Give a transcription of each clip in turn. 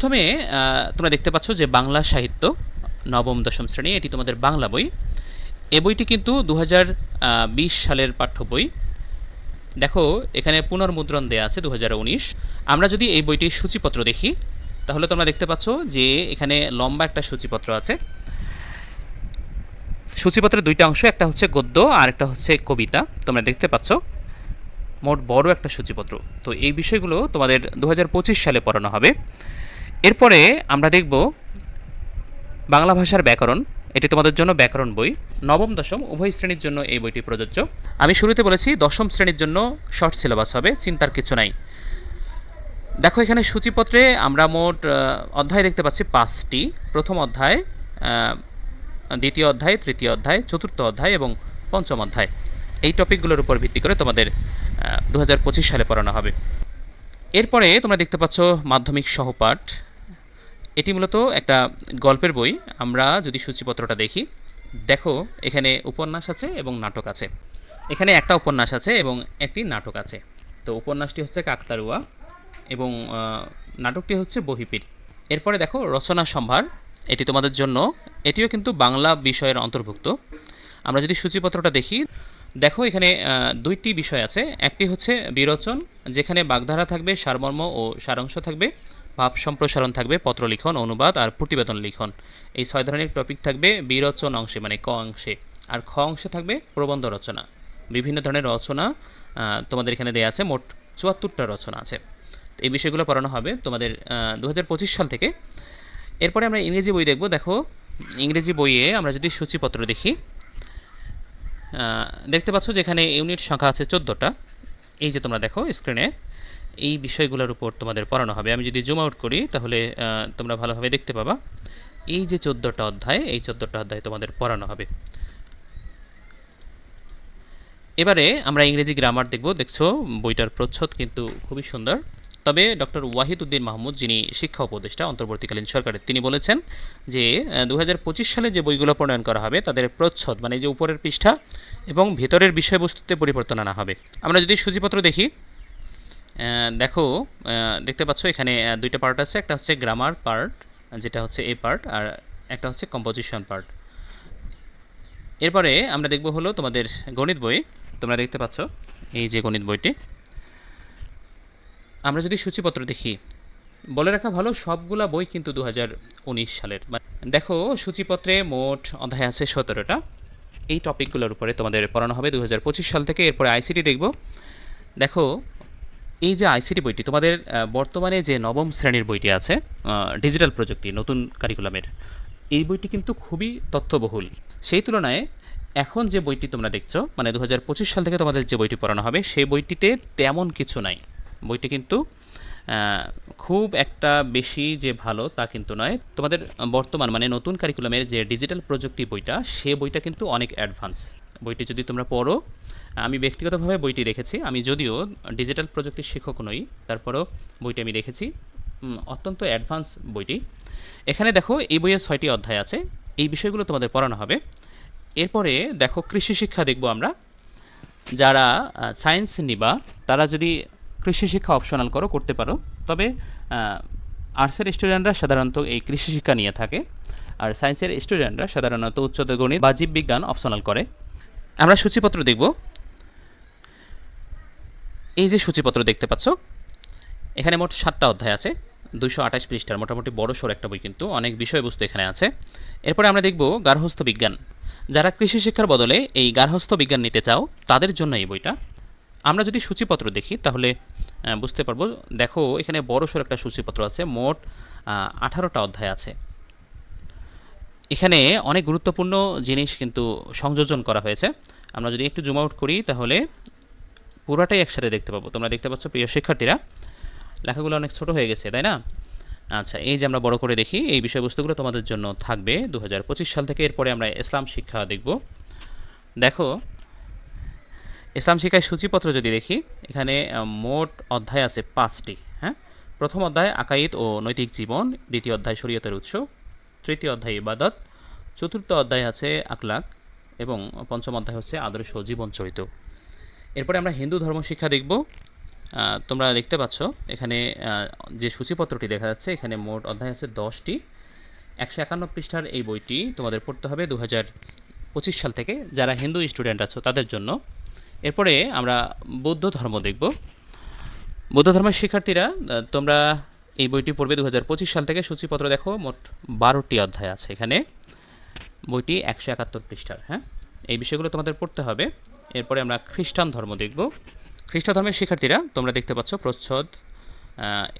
প্রথমে তোমরা দেখতে পাচ্ছ যে বাংলা সাহিত্য নবম, দশম শ্রেণি, এটি তোমাদের বাংলা বই। এ বইটি কিন্তু দু হাজার বিশ সালের পাঠ্য বই। দেখো, এখানে পুনর্মুদ্রণ দেওয়া আছে দু হাজার উনিশ। আমরা যদি এই বইটির সূচিপত্র দেখি, তাহলে তোমরা দেখতে পাচ্ছ যে এখানে লম্বা একটা সূচিপত্র আছে। সূচিপত্রের দুইটা অংশ, একটা হচ্ছে গদ্য আর একটা হচ্ছে কবিতা। তোমরা দেখতে পাচ্ছ, মোট বড় একটা সূচিপত্র। তো এই বিষয়গুলো তোমাদের দু হাজার পঁচিশ সালে পড়ানো হবে। এরপরে আমরা দেখব বাংলা ভাষার ব্যাকরণ। এটি তোমাদের জন্য ব্যাকরণ বই। নবম, দশম, উভয় শ্রেণির জন্য এই বইটি প্রযোজ্য। আমি শুরুতে বলেছি, দশম শ্রেণির জন্য শর্ট সিলেবাস হবে, চিন্তার কিছু নাই। দেখো, এখানে সূচিপত্রে আমরা মোট অধ্যায় দেখতে পাচ্ছি পাঁচটি। প্রথম অধ্যায় দ্বিতীয় অধ্যায়, তৃতীয় অধ্যায়, চতুর্থ অধ্যায় এবং পঞ্চম অধ্যায়। এই টপিকগুলোর উপর ভিত্তি করে তোমাদের দু হাজার পঁচিশ সালে পড়ানো হবে। এরপরে তোমরা দেখতে পাচ্ছ মাধ্যমিক সহপাঠ। এটি মূলত একটা গল্পের বই। আমরা যদি সূচিপত্রটা দেখি, দেখো এখানে উপন্যাস আছে এবং নাটক আছে। এখানে একটা উপন্যাস আছে এবং একটি নাটক আছে। তো উপন্যাসটি হচ্ছে কাকতারুয়া এবং নাটকটি হচ্ছে বহিপির এরপরে দেখো রচনা সম্ভার, এটি তোমাদের জন্য। এটিও কিন্তু বাংলা বিষয়ের অন্তর্ভুক্ত। আমরা যদি সূচিপত্রটা দেখি, দেখো এখানে দুইটি বিষয় আছে। একটি হচ্ছে বিরোচন, যেখানে বাগধারা থাকবে, সারমর্ম ও সারাংশ থাকবে। ভাব সম্প্রসারণ থাকবে, পত্র লিখন, অনুবাদ আর প্রতিবেদন লিখন। এই ছয় ধরনের টপিক থাকবে বিরোচন অংশে মানে ক অংশে। আর খ অংশে থাকবে প্রবন্ধ রচনা। বিভিন্ন ধরনের রচনা তোমাদের এখানে দেওয়া আছে, মোট চুয়াত্তরটা রচনা আছে। এই বিষয়গুলো পড়ানো হবে তোমাদের দু হাজার পঁচিশ সাল থেকে। এরপরে আমরা ইংরেজি বই দেখব। দেখো, ইংরেজি বইয়ে আমরা যদি সূচিপত্র দেখি দেখতে পাচ্ছ যেখানে ইউনিট সংখ্যা আছে চোদ্দোটা। এই যে তোমরা দেখো স্ক্রিনে এই বিষয়গুলোর উপর তোমাদের পড়ানো হবে। আমি যদি জুম আউট করি, তাহলে তোমরা ভালোভাবে দেখতে পাবা। এই যে চোদ্দোটা অধ্যায়, এই চোদ্দোটা অধ্যায় তোমাদের পড়ানো হবে। এবারে আমরা ইংরেজি গ্রামার দেখব। দেখছ, বইটার প্রচ্ছদ কিন্তু খুবই সুন্দর। তবে ডক্টর ওয়াহিদ উদ্দিন মাহমুদ, যিনি শিক্ষা উপদেষ্টা, অন্তর্বর্তীকালীন সরকারের, তিনি বলেছেন যে দু হাজার পঁচিশ সালে যে বইগুলো প্রণয়ন করা হবে, তাদের প্রচ্ছদ মানে যে উপরের পৃষ্ঠা এবং ভেতরের বিষয়বস্তুতে পরিবর্তন আনা হবে। আমরা যদি সূচিপত্র দেখি দেখো দেখতে পাচ্ছ এখানে দুইটা পার্ট আছে। একটা হচ্ছে গ্রামার পার্ট যেটা হচ্ছে এ পার্ট আর একটা হচ্ছে কম্পোজিশন পার্ট এরপরে আমরা দেখব হলো তোমাদের গণিত বই। তোমরা দেখতে পাচ্ছ এই যে গণিত বইটি। আমরা যদি সূচিপত্র দেখি, বলে রাখা ভালো, সবগুলা বই কিন্তু দু হাজার উনিশ সালের। মানে দেখো, সূচিপত্রে মোট অধ্যায় আছে সতেরোটা। এই টপিকগুলোর উপরে তোমাদের পড়ানো হবে দু হাজার পঁচিশ সাল থেকে। এরপরে আইসিটি দেখব। দেখো এই যে আইসিটি বইটি, তোমাদের বর্তমানে যে নবম শ্রেণির বইটি আছে ডিজিটাল প্রযুক্তি, নতুন কারিকুলামের এই বইটি কিন্তু খুবই তথ্যবহুল। সেই তুলনায় এখন যে বইটি তোমরা দেখছ মানে দু হাজার পঁচিশ সাল থেকে তোমাদের যে বইটি পড়ানো হবে, সেই বইটিতে তেমন কিছু নাই। বইটি কিন্তু খুব একটা বেশি যে ভালো তা কিন্তু নয়। তোমাদের বর্তমান মানে নতুন কারিকুলামের যে ডিজিটাল প্রযুক্তি বইটা, সে বইটা কিন্তু অনেক অ্যাডভান্স বইটি যদি তোমরা পড়ো আমি ব্যক্তিগতভাবে বইটি রেখেছি। আমি যদিও ডিজিটাল প্রযুক্তির শিক্ষক নই, তারপরেও বইটি আমি রেখেছি। অত্যন্ত অ্যাডভান্স বইটি। এখানে দেখো, এই বইয়ের ছয়টি অধ্যায় আছে। এই বিষয়গুলো তোমাদের পড়ানো হবে। এরপরে দেখো, কৃষি শিক্ষা দেখব আমরা। যারা সায়েন্স নিবা, তারা যদি কৃষি শিক্ষা অপশনাল করো, করতে পারো। তবে আর্টসের স্টুডেন্টরা সাধারণত এই কৃষি শিক্ষা নিয়ে থাকে। আর সায়েন্সের স্টুডেন্টরা সাধারণত উচ্চতর গণিত বা জীববিজ্ঞান অপশনাল করে। আমরা সূচিপত্র দেখব। এই যে সূচিপত্র দেখতে পাচ্ছ, এখানে মোট সাতটা অধ্যায় আছে দুশো আঠাশ পৃষ্ঠার মোটামুটি বড় সর একটা বই কিন্তু অনেক বিষয়বস্তু এখানে আছে। এরপরে আমরা দেখব গার্হস্থ্য বিজ্ঞান। যারা কৃষি শিক্ষার বদলে এই গার্হস্থ্য বিজ্ঞান নিতে চাও, তাদের জন্য এই বইটা। আমরা যদি সূচিপত্র দেখি, তাহলে বুঝতে পারব, দেখো এখানে বড় সর একটা সূচিপত্র আছে, মোট আঠারোটা অধ্যায় আছে। এখানে অনেক গুরুত্বপূর্ণ জিনিস কিন্তু সংযোজন করা হয়েছে। আমরা যদি একটু জুম আউট করি, তাহলে পুরাটাই একসাথে দেখতে পাবো। তোমরা দেখতে পাচ্ছ প্রিয় শিক্ষার্থীরা, লেখাগুলো অনেক ছোট হয়ে গেছে, তাই না? আচ্ছা এই যে আমরা বড় করে দেখি, এই বিষয়বস্তুগুলো তোমাদের জন্য থাকবে দু হাজার পঁচিশ সাল থেকে। এরপরে আমরা ইসলাম শিক্ষা দেখব। দেখো, ইসলাম শিক্ষায় সূচিপত্র যদি দেখি, এখানে মোট অধ্যায় আছে পাঁচটি হ্যাঁ? প্রথম অধ্যায়, আকাইদ ও নৈতিক জীবন, দ্বিতীয় অধ্যায়, শরীয়তের উৎস, তৃতীয় অধ্যায়, ইবাদত, চতুর্থ অধ্যায় আছে আকলাক এবং পঞ্চম অধ্যায় হচ্ছে আদর্শ জীবন চরিত এরপরে আমরা হিন্দু ধর্ম শিক্ষা দেখব। তোমরা দেখতে পাচ্ছ, এখানে যে সূচিপত্রটি দেখা যাচ্ছে, এখানে মোট অধ্যায় আছে দশটি। একশো একান্ন পৃষ্ঠার এই বইটি তোমাদের পড়তে হবে দু পঁচিশ সাল থেকে, যারা হিন্দু স্টুডেন্ট আছো তাদের জন্য। এরপরে আমরা বৌদ্ধ ধর্ম দেখব। বৌদ্ধ ধর্মের শিক্ষার্থীরা তোমরা এই বইটি পড়বে দু হাজার পঁচিশ সাল থেকে। সূচিপত্র দেখো, মোট বারোটি অধ্যায় আছে এখানে। বইটি একশো একাত্তর পৃষ্ঠার হ্যাঁ? এই বিষয়গুলো তোমাদের পড়তে হবে। এরপরে আমরা খ্রিস্টান ধর্ম দেখব। খ্রিস্ট ধর্মের শিক্ষার্থীরা, তোমরা দেখতে পাচ্ছ প্রচ্ছদ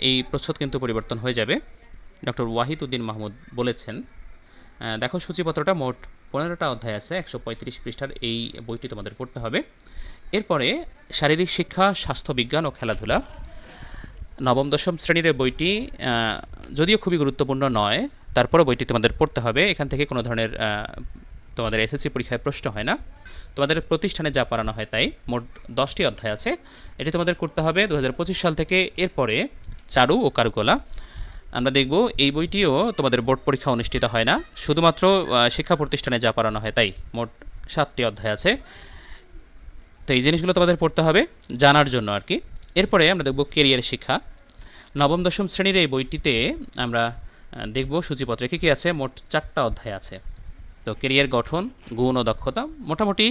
এই প্রচ্ছদ কিন্তু পরিবর্তন হয়ে যাবে। ডক্টর ওয়াহিদ উদ্দিন মাহমুদ বলেছেন দেখো সূচিপত্রটা মোট পনেরোটা অধ্যায় আছে, একশো পঁয়ত্রিশ পৃষ্ঠার এই বইটি তোমাদের পড়তে হবে। এরপরে শারীরিক শিক্ষা স্বাস্থ্যবিজ্ঞান ও খেলাধুলা। নবম, দশম শ্রেণির বইটি যদিও খুবই গুরুত্বপূর্ণ নয়, তারপরও বইটি তোমাদের পড়তে হবে। এখান থেকে কোনো ধরনের তোমাদের এসএসসি পরীক্ষায় প্রশ্ন হয় না। তোমাদের প্রতিষ্ঠানে যা পড়ানো হয় তাই মোট দশটি অধ্যায় আছে। এটি তোমাদের করতে হবে দু হাজার পঁচিশ সাল থেকে। এরপরে চারু ও কারুকলা। আমরা দেখব এই বইটিও তোমাদের বোর্ড পরীক্ষা অনুষ্ঠিত হয় না। শুধুমাত্র শিক্ষা প্রতিষ্ঠানে যা পড়ানো হয় তাই মোট সাতটি অধ্যায় আছে। তো এই জিনিসগুলো তোমাদের পড়তে হবে জানার জন্য আর কি। এরপরে আমরা দেখব কেরিয়ার শিক্ষা। নবম, দশম শ্রেণির এই বইটিতে আমরা দেখব সূচিপত্রে কী কী আছে। মোট চারটা অধ্যায় আছে। তো কেরিয়ার গঠন, গুণ ও দক্ষতা, মোটামুটি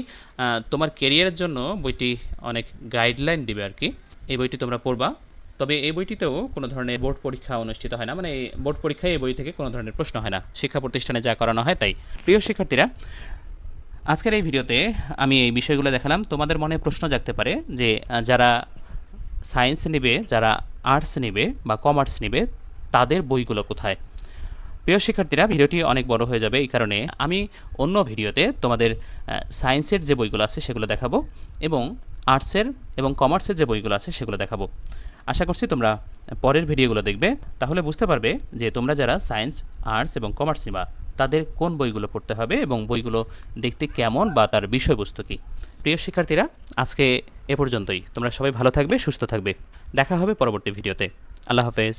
তোমার কেরিয়ারের জন্য বইটি অনেক গাইডলাইন দিবে আর কি। এই বইটি তোমরা পড়বা। তবে এই বইটিতেও কোনো ধরনের বোর্ড পরীক্ষা অনুষ্ঠিত হয় না। মানে এই বোর্ড পরীক্ষায় এই বই থেকে কোনো ধরনের প্রশ্ন হয় না। শিক্ষা প্রতিষ্ঠানে যা করানো হয় তাই। প্রিয় শিক্ষার্থীরা, আজকের এই ভিডিওতে আমি এই বিষয়গুলো দেখালাম। তোমাদের মনে প্রশ্ন জাগতে পারে যে যারা সায়েন্স নেবে, যারা আর্টস নেবে বা কমার্স নেবে, তাদের বইগুলো কোথায়? প্রিয় শিক্ষার্থীরা, ভিডিওটি অনেক বড় হয়ে যাবে এই কারণে আমি অন্য ভিডিওতে তোমাদের সায়েন্সের যে বইগুলো আছে সেগুলো দেখাবো এবং আর্টসের এবং কমার্সের যে বইগুলো আছে সেগুলো দেখাবো। আশা করছি তোমরা পরের ভিডিওগুলো দেখবে। তাহলে বুঝতে পারবে যে তোমরা যারা সায়েন্স আর্টস এবং কমার্স নিবা, তাদের কোন বইগুলো পড়তে হবে এবং বইগুলো দেখতে কেমন বা তার বিষয়বস্তু কী। প্রিয় শিক্ষার্থীরা, আজকে এ পর্যন্তই। তোমরা সবাই ভালো থাকবে, সুস্থ থাকবে। দেখা হবে পরবর্তী ভিডিওতে। আল্লাহ হাফেজ।